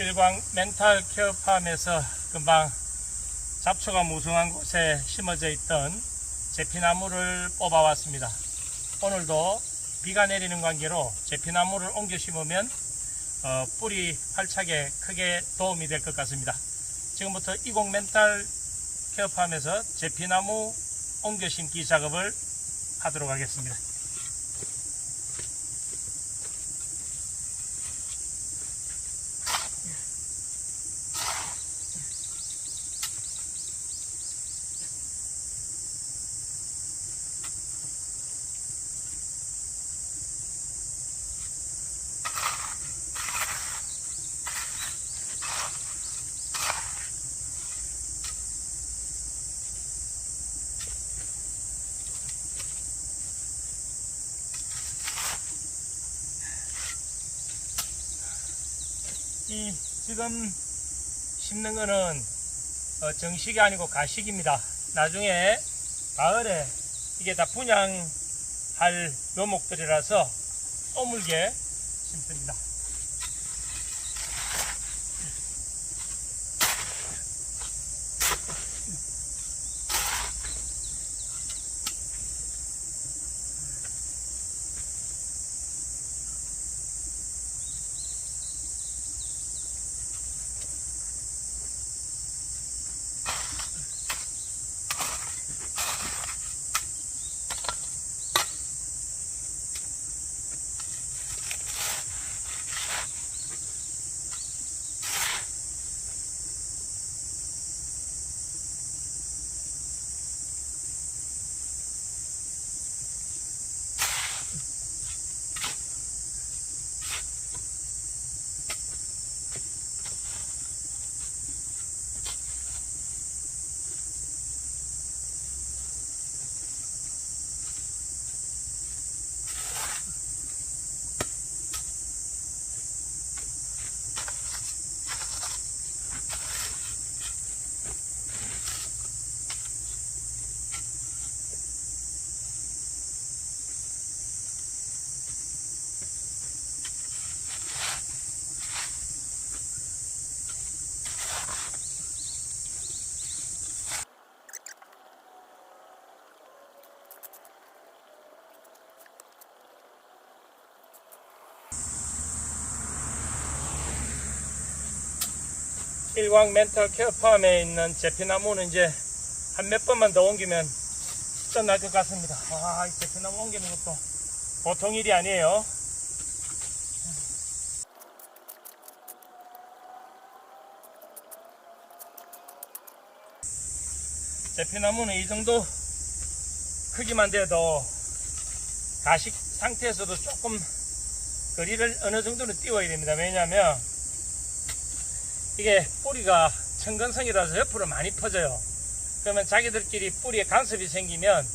일광 멘탈 케어팜에서 금방 잡초가 무성한 곳에 심어져 있던 제피나무를 뽑아왔습니다. 오늘도 비가 내리는 관계로 제피나무를 옮겨 심으면 어, 뿌리 활착에 크게 도움이 될 것 같습니다. 지금부터 이공 멘탈 케어팜에서 제피나무 옮겨 심기 작업을 하도록 하겠습니다. 이 지금 심는 거는 어, 정식이 아니고 가식입니다. 나중에 가을에 이게 다 분양할 묘목들이라서 또물게 심습니다. 일광 멘탈 케어 팜에 있는 제피나무는 이제 한 몇 번만 더 옮기면 끝날 것 같습니다. 와, 이 제피나무 옮기는 것도 보통 일이 아니에요. 제피나무는 이 정도 크기만 돼도 가식 상태에서도 조금 거리를 어느 정도는 띄워야 됩니다. 왜냐하면 이게 뿌리가 청근성이라서 옆으로 많이 퍼져요. 그러면 자기들끼리 뿌리에 간섭이 생기면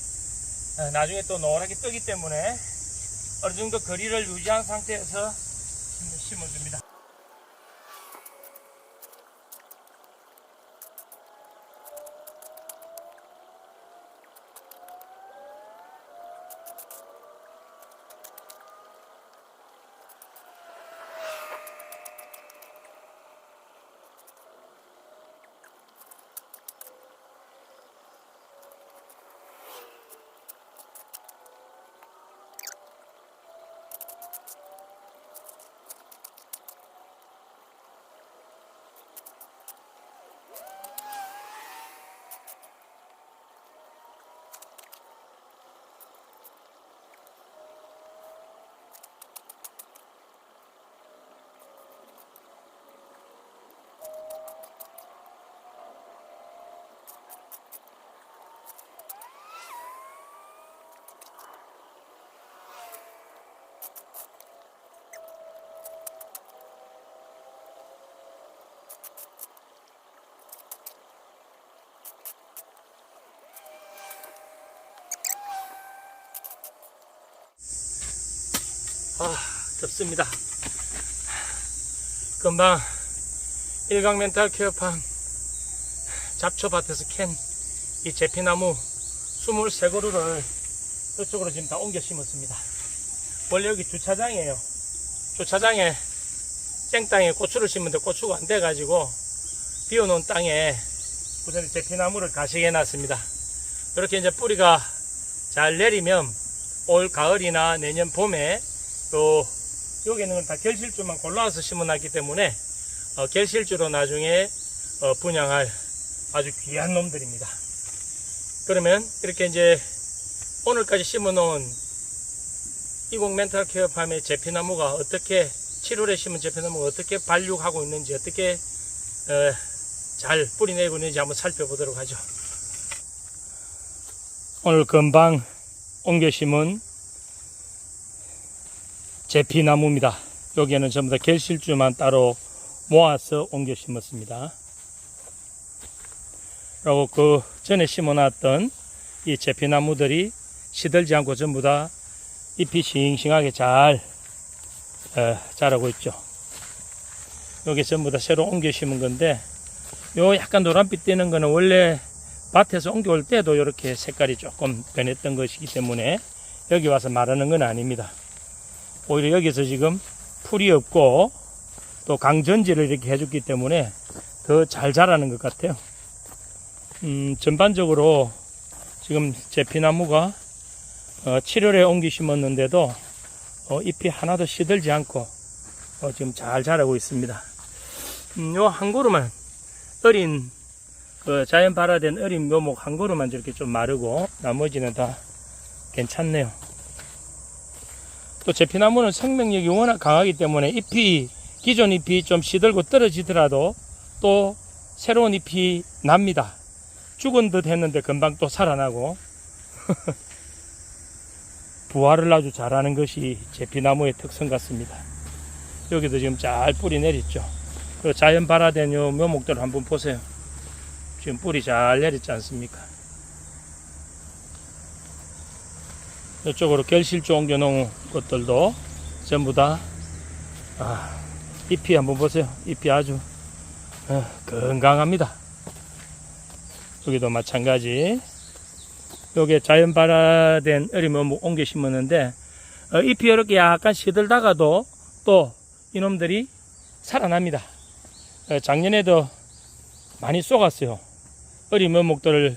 어, 나중에 또 노랗게 뜨기 때문에 어느 정도 거리를 유지한 상태에서 심어줍니다. you 아, 덥습니다. 금방 일광 멘탈 케어팜 잡초밭에서 캔 이 제피나무 23그루를 이쪽으로 지금 다 옮겨 심었습니다. 원래 여기 주차장이에요. 주차장에 생땅에 고추를 심는데 고추가 안 돼가지고 비워놓은 땅에 우선 제피나무를 가시게 해놨습니다. 이렇게 이제 뿌리가 잘 내리면 올 가을이나 내년 봄에 또 여기는 다 결실주만 골라서 심어놨기 때문에 어, 결실주로 나중에 어, 분양할 아주 귀한 놈들입니다. 그러면 이렇게 이제 오늘까지 심어놓은 이공 멘탈 케어 팜의 제피나무가 어떻게 7월에 심은 제피나무가 어떻게 발육하고 있는지 어떻게 어, 잘 뿌리내고 있는지 한번 살펴보도록 하죠. 오늘 금방 옮겨 심은 제피나무입니다. 여기에는 전부 다 결실주만 따로 모아서 옮겨 심었습니다. 그리고 그 전에 심어놨던 이 제피나무들이 시들지 않고 전부 다 잎이 싱싱하게 잘 어, 자라고 있죠. 여기 전부 다 새로 옮겨 심은 건데 요 약간 노란빛 띄는 거는 원래 밭에서 옮겨올 때도 이렇게 색깔이 조금 변했던 것이기 때문에 여기 와서 말하는 건 아닙니다. 오히려 여기서 지금 풀이 없고 또 강전지를 이렇게 해줬기 때문에 더 잘 자라는 것 같아요. 음, 전반적으로 지금 제 피나무가 어, 7월에 옮기 심었는데도 어, 잎이 하나도 시들지 않고 어, 지금 잘 자라고 있습니다. 음, 요한 그루만 어린 그 자연 발화된 어린 묘목 한 그루만 저렇게 좀 마르고 나머지는 다 괜찮네요. 또 제피나무는 생명력이 워낙 강하기 때문에 잎이 기존 잎이 좀 시들고 떨어지더라도 또 새로운 잎이 납니다. 죽은 듯 했는데 금방 또 살아나고 부활을 아주 잘하는 것이 제피나무의 특성 같습니다. 여기도 지금 잘 뿌리 내렸죠. 그 자연 발화된 요 묘목들 한번 보세요. 지금 뿌리 잘 내렸지 않습니까? 이쪽으로 결실주 옮겨 놓은 것들도 전부 다 아, 잎이 한번 보세요. 잎이 아주 어, 건강합니다. 여기도 마찬가지. 요게 자연 발화된 어리면 뭐 옮겨 심었는데 어, 잎이 이렇게 약간 시들다가도 또 이놈들이 살아납니다. 어, 작년에도 많이 쏘갔어요. 어린 면목들을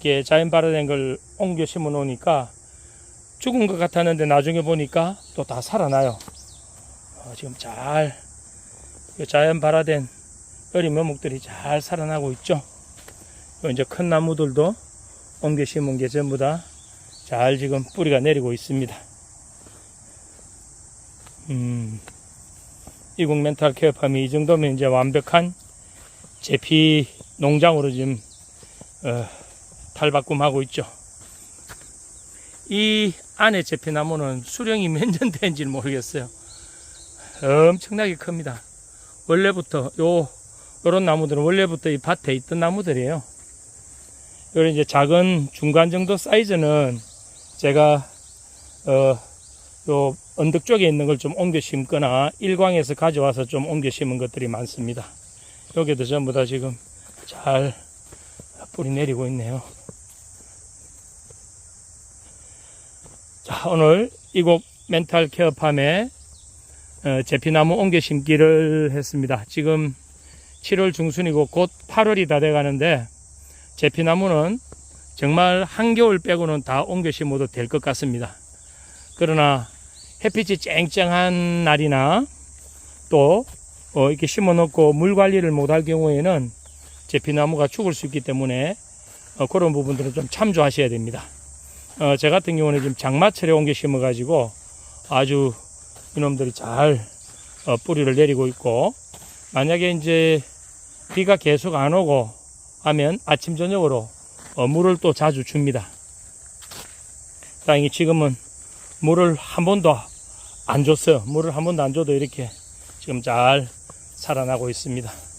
이렇게 자연 발화된 걸 옮겨 심어 놓으니까 죽은 것 같았는데 나중에 보니까 또 다 살아나요. 어, 지금 잘 자연 발화된 어린 면목들이 잘 살아나고 있죠. 요 이제 큰 나무들도 옮겨 심은 게 전부 다 잘 지금 뿌리가 내리고 있습니다. 음, 이국 멘탈 케어팜이 이 정도면 이제 완벽한 제피 농장으로 지금 어, 탈바꿈하고 있죠. 이 안에 제피나무는 수령이 몇 년 된지는 모르겠어요. 엄청나게 큽니다. 원래부터 요 요런 나무들은 원래부터 이 밭에 있던 나무들이에요. 요런 이제 작은 중간 정도 사이즈는 제가 어요 언덕 쪽에 있는 걸 좀 옮겨 심거나 일광에서 가져와서 좀 옮겨 심은 것들이 많습니다. 여기도 전부 다 지금 잘 뿌리 내리고 있네요. 자, 오늘 이곡 멘탈 케어팜에 어, 제피나무 옮겨 심기를 했습니다. 지금 7월 중순이고 곧 8월이 다 돼 가는데 제피나무는 정말 한겨울 빼고는 다 옮겨 심어도 될 것 같습니다. 그러나 햇빛이 쨍쨍한 날이나 또 어, 이렇게 심어 놓고 물 관리를 못할 경우에는 제피나무가 죽을 수 있기 때문에 어, 그런 부분들은 좀 참조하셔야 됩니다. 어, 제 같은 경우는 지금 장마철에 옮겨 심어 가지고 아주 이놈들이 잘 어, 뿌리를 내리고 있고 만약에 이제 비가 계속 안 오고 하면 아침 저녁으로 어, 물을 또 자주 줍니다. 다행히 지금은 물을 한 번도 안 줬어요. 물을 한 번도 안 줘도 이렇게 지금 잘 살아나고 있습니다.